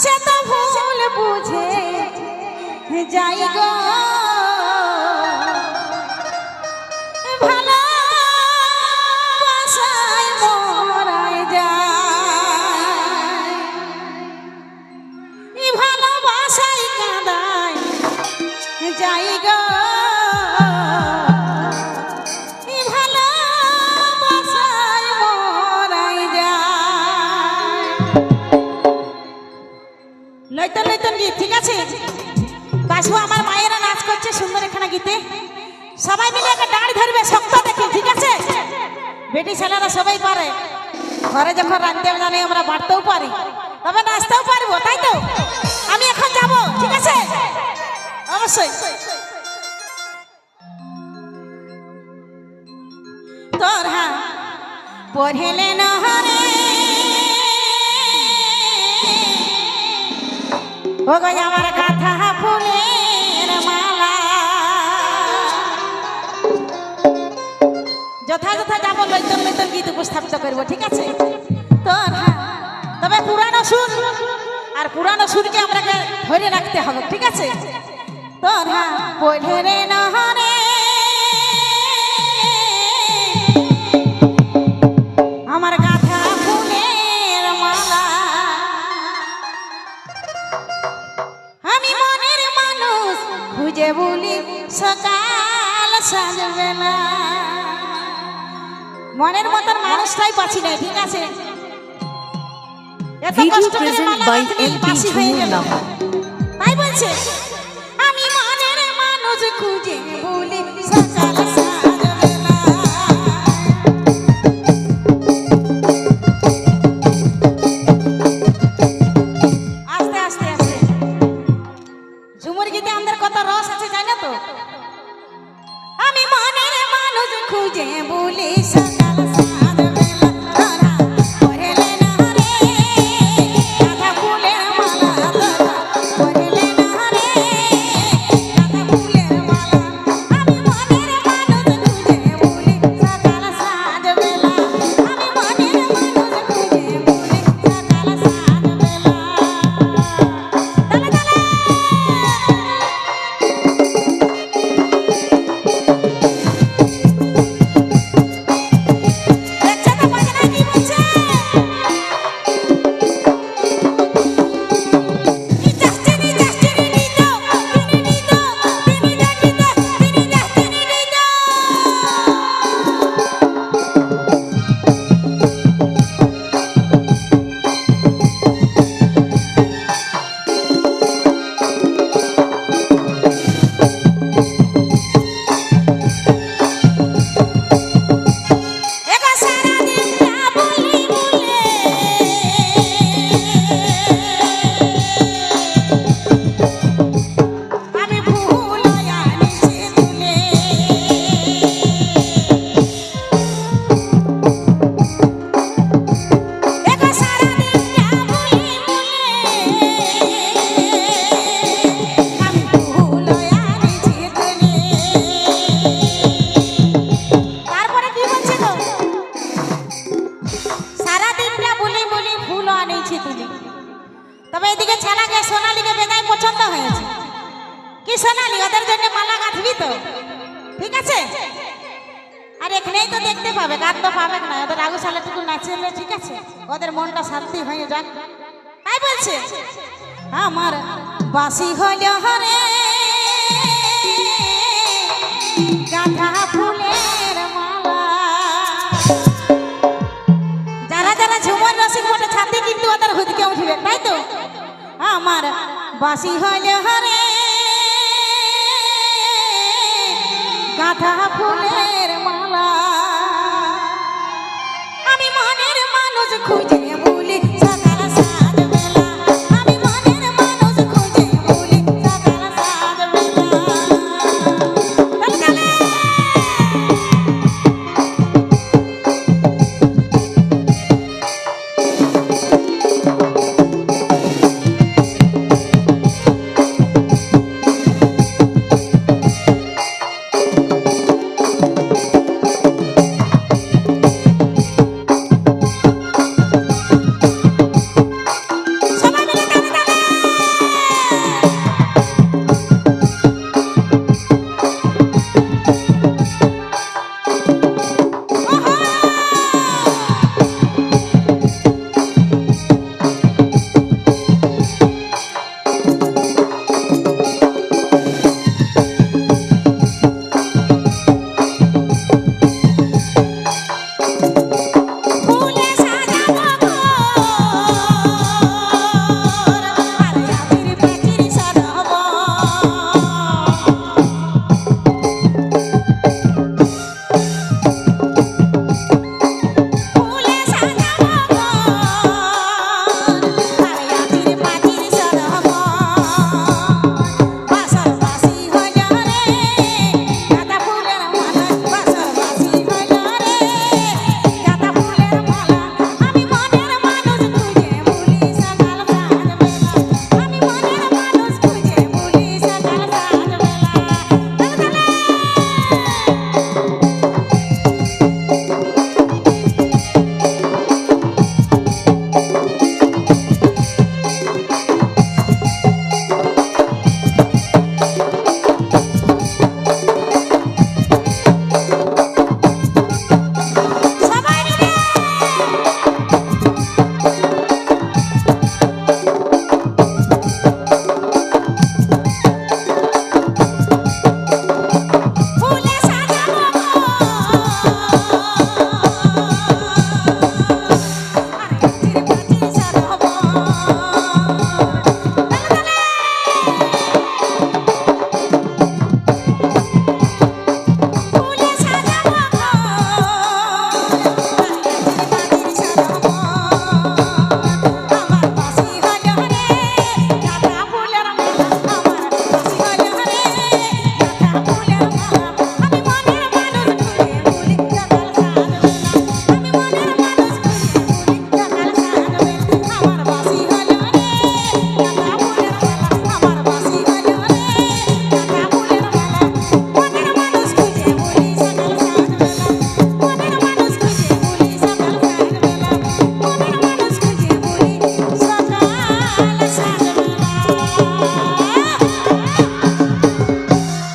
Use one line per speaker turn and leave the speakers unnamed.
সে তো ভুল বুঝে যাই গো। গীত ঠিক আছে? কাশু আমার মায়েরা নাচ করছে সুন্দর এখানে গীতে। সবাই মিলে একটা দাঁড়ি ধরবে, শক্ত দেখে, ঠিক আছে? বেটি ছেলেরা সবাই পারে। ঘরে যখন রাঁধতে জানি আমরা বাড়তেও পারি, তবে নাচতেও পারব, তাই তো? আমি এখন যাব, ঠিক আছে? অবশ্যই। তোর হ্যাঁ পড়েলে নহরে ও আমার কথা ফুলের মালা। যথাযথ যাব লৈতন লৈতন গীত উপস্থাপিত করব, ঠিক আছে? তো হ্যাঁ। তবে পুরানো সুর, আর পুরানো সুরকে আমরা ধরে রাখতে হবে, ঠিক আছে? তো হ্যাঁ রে নহরে খুঁজে বলি সকাল সাজবেলা মনের মতন মানুষটাই পাচ্ছি না ঠিক আছে? এত কষ্ট করে মালা বাসি হয়ে গেল। তাই বলছে আমি মনের মানুষ খুঁজে আমি মনের মানুষ খুঁজে বলি তবে এদিকে ছেলেকে সোনালিকে বেজায় পছন্দ হয়েছে। কি সোনালি? ওদের জন্য মালা গাঁথবি তো। ঠিক আছে? আর এখানেই তো দেখতে পাবে গান তো পাবে না। ওদের আগু সালেটুকু নাচলে ঠিক আছে। ওদের মনটা শান্তি হয়ে যাক। তাই বলছে? আমার বাসি হইল হরে। মোটে ছাতি কিন্তু ওদের হুদকে উঠবে, তাই তো? আমার বাসি হইল হরে গাঁথা ফুলের মালা। আমি মনের মানুষ খুঁজে